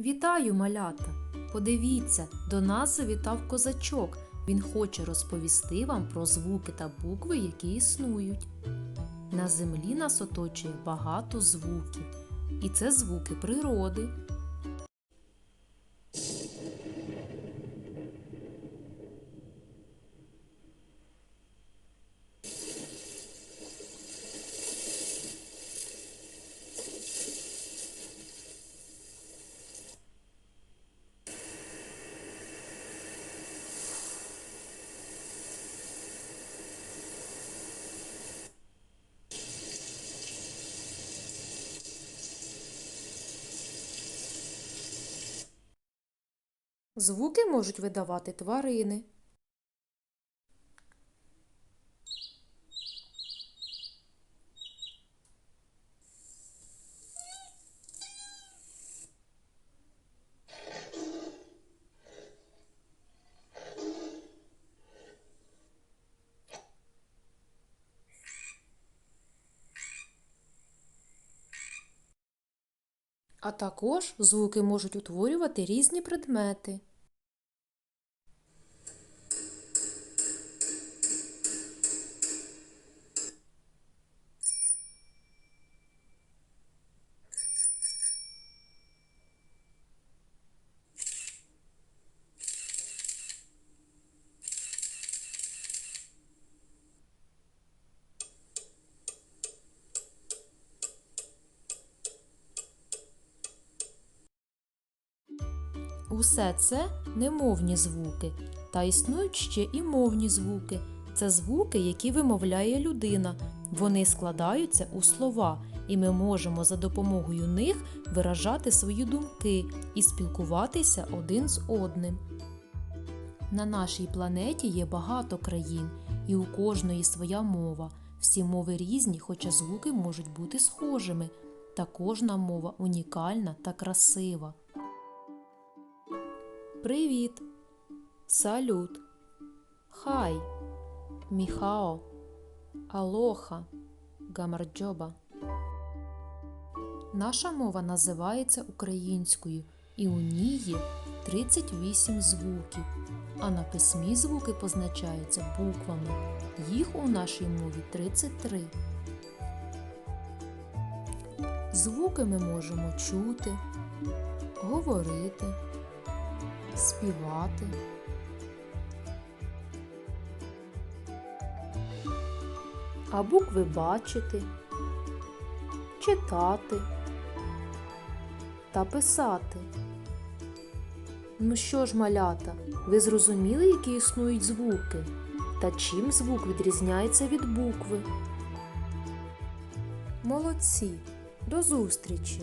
Вітаю, малята! Подивіться, до нас завітав козачок. Він хоче розповісти вам про звуки та букви, які існують. На землі нас оточує багато звуків, і це звуки природи. Звуки можуть видавати тварини. А також звуки можуть утворювати різні предмети. Усе це немовні звуки, та існують ще і мовні звуки. Це звуки, які вимовляє людина. Вони складаються у слова, і ми можемо за допомогою них виражати свої думки і спілкуватися один з одним. На нашій планеті є багато країн, і у кожної своя мова. Всі мови різні, хоча звуки можуть бути схожими, та кожна мова унікальна та красива. Привіт. Салют. Хай. Міхао. Алоха. Гамарджоба. Наша мова називається українською, і у ній є 38 звуків, а на письмі звуки позначаються буквами. Їх у нашій мові 33. Звуки ми можемо чути, говорити співати. А букви бачити, читати та писати. Ну що ж, малята, ви зрозуміли, які існують звуки? Та чим звук відрізняється від букви? Молодці! До зустрічі!